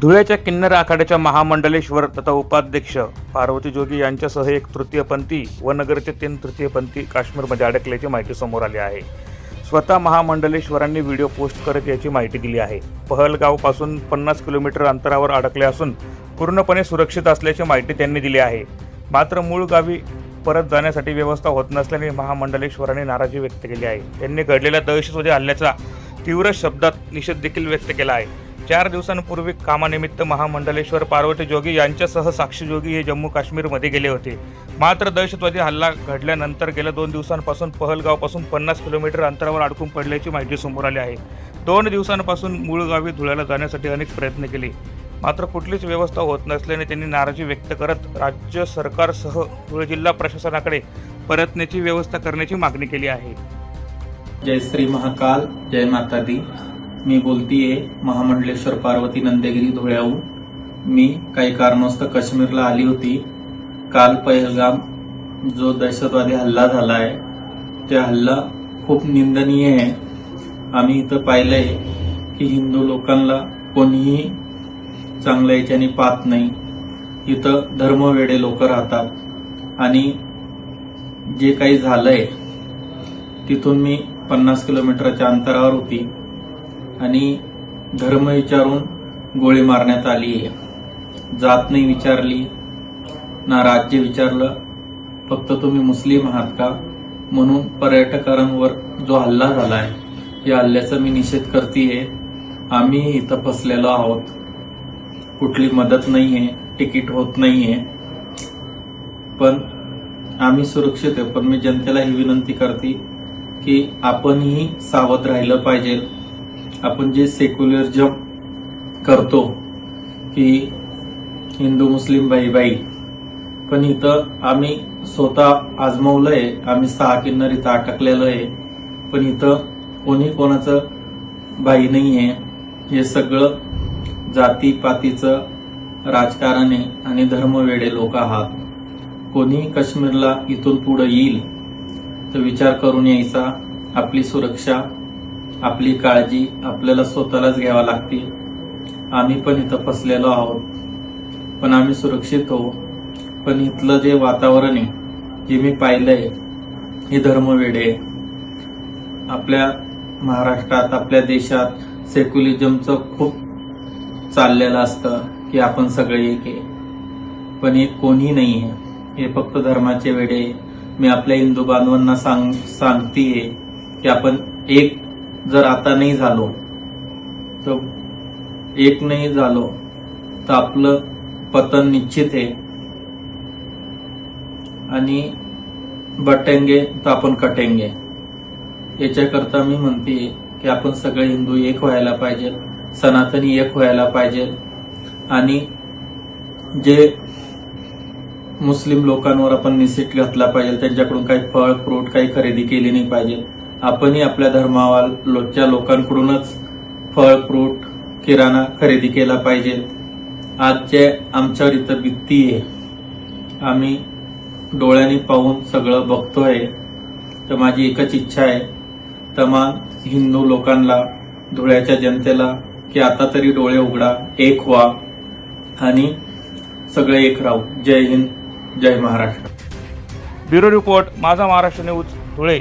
धुळ्याच्या किन्नर आखाड्याच्या महामंडलेश्वर तथा उपाध्यक्ष पार्वती जोगी यांच्यासह एक तृतीयपंथी व नगरचे तीन तृतीयपंथी काश्मीरमध्ये अडकल्याची माहिती समोर आली आहे. स्वतः महामंडलेश्वरांनी व्हिडिओ पोस्ट करत याची माहिती दिली आहे. पहलगावपासून पन्नास किलोमीटर अंतरावर अडकले असून पूर्णपणे सुरक्षित असल्याची माहिती त्यांनी दिली आहे. मात्र मूळ गावी परत जाण्यासाठी व्यवस्था होत नसल्याने महामंडलेश्वरांनी नाराजी व्यक्त केली आहे. त्यांनी घडलेल्या दहशतवादी हल्ल्याचा तीव्र शब्दात निषेध देखील व्यक्त केला आहे. चार दिवसांपूर्वी कामानिमित्त महामंडलेश्वर पार्वती जोगी यांच्यासह साक्षी जोगी हे जम्मू काश्मीरमध्ये गेले होते. मात्र दहशतवादी हल्ला घडल्यानंतर गेल्या दोन दिवसांपासून पहलगावपासून पन्नास किलोमीटर अंतरावर अडकून पडल्याची माहिती समोर आली आहे. दोन दिवसांपासून मूळ गावी धुळ्याला जाण्यासाठी अनेक प्रयत्न केले. मात्र कुठलीच व्यवस्था होत नसल्याने त्यांनी नाराजी व्यक्त करत राज्य सरकारसह धुळे जिल्हा प्रशासनाकडे परतण्याची व्यवस्था करण्याची मागणी केली आहे. जय श्री महाकाल जय माता दी. मी बोलतीये महामंडलेश्वर पार्वती नंदेगिरी धुळ्याहून. मी काही कारणास्तव काश्मीरला आली होती. काल पहलगाम जो दहशतवादी हल्ला झाला आहे त्या हल्ला खूप निंदनीय आहे. आम्ही इथं पाहिलंय की हिंदू लोकांना कोणीही चांगल्या याच्याने पाहत नाही. इथं धर्मवेडे लोक राहतात. आणि जे काही झालंय तिथून मी पन्नास किलोमीटरच्या अंतरावर होती. आणि धर्म विचारून गोळी मारण्यात आली आहे. जात नाही विचारली ना राज्य विचारलं फक्त तुम्ही मुस्लिम आहात का? म्हणून पर्यटकांवर जो हल्ला झाला आहे या हल्ल्याचा मी निषेध करते आम्ही इथं फसलेलो आहोत. कुठली मदत नाही आहे तिकीट होत नाही आहे पण आम्ही सुरक्षित आहे पण मी जनतेला ही विनंती करते की आपणही सावध राहिलं पाहिजे. आपण जे सेक्युलरिझम करतो की हिंदू मुस्लिम बाई बाई पण इथं आम्ही स्वतः आजमावलंय आम्ही सहा किन्नर इथं अटकलेलं आहे पण इथं कोणी कोणाचं बाई नाही आहे हे सगळं जातीपातीचं राजकारण आहे आणि धर्मवेडे लोक आहात. कोणी काश्मीरला इथून पुढे येईल तर विचार करून यायचा आपली सुरक्षा आपली काळजी आपल्याला स्वतःलाच घ्यावा लागते. आम्ही पण इथं फसलेलो आहोत. पण आम्ही सुरक्षित हो पण इथलं जे वातावरण आहे जे मी पाहिलंय हे धर्मवेडे आहे. आपल्या महाराष्ट्रात आपल्या देशात सेक्युलिझमचं खूप चाललेलं असतं की आपण सगळे एक आहे. पण हे कोणी नाही आहे हे फक्त धर्माचे वेडे. मी आपल्या हिंदू बांधवांना सांग सांगतीये की आपण एक जर आता नाही झालो तर एक नाही झालो तर आपलं पतन निश्चित आहे. आणि बटेंगे तर आपण कटेंगे. याच्याकरता मी म्हणते की आपण सगळे हिंदू एक व्हायला पाहिजे सनातनी एक व्हायला पाहिजे. आणि जे मुस्लिम लोकांवर आपण निषेध घातला पाहिजे त्यांच्याकडून काही फळ फ्रूट काही खरेदी केली नाही पाहिजे. आपणही आपल्या धर्मावालोच्या लोकांकडूनच फळ फ्रूट किराणा खरेदी केला पाहिजे. आजचे आमच्यावर इथं भीती आहे. आम्ही डोळ्यांनी पाहून सगळं बघतोय. तर माझी एकच इच्छा आहे तमाम हिंदू लोकांना धुळ्याच्या जनतेला की आता तरी डोळे उघडा एक व्हा आणि सगळे एक राहू. जय हिंद जय महाराष्ट्र. ब्युरो रिपोर्ट माझा महाराष्ट्र न्यूज धुळे.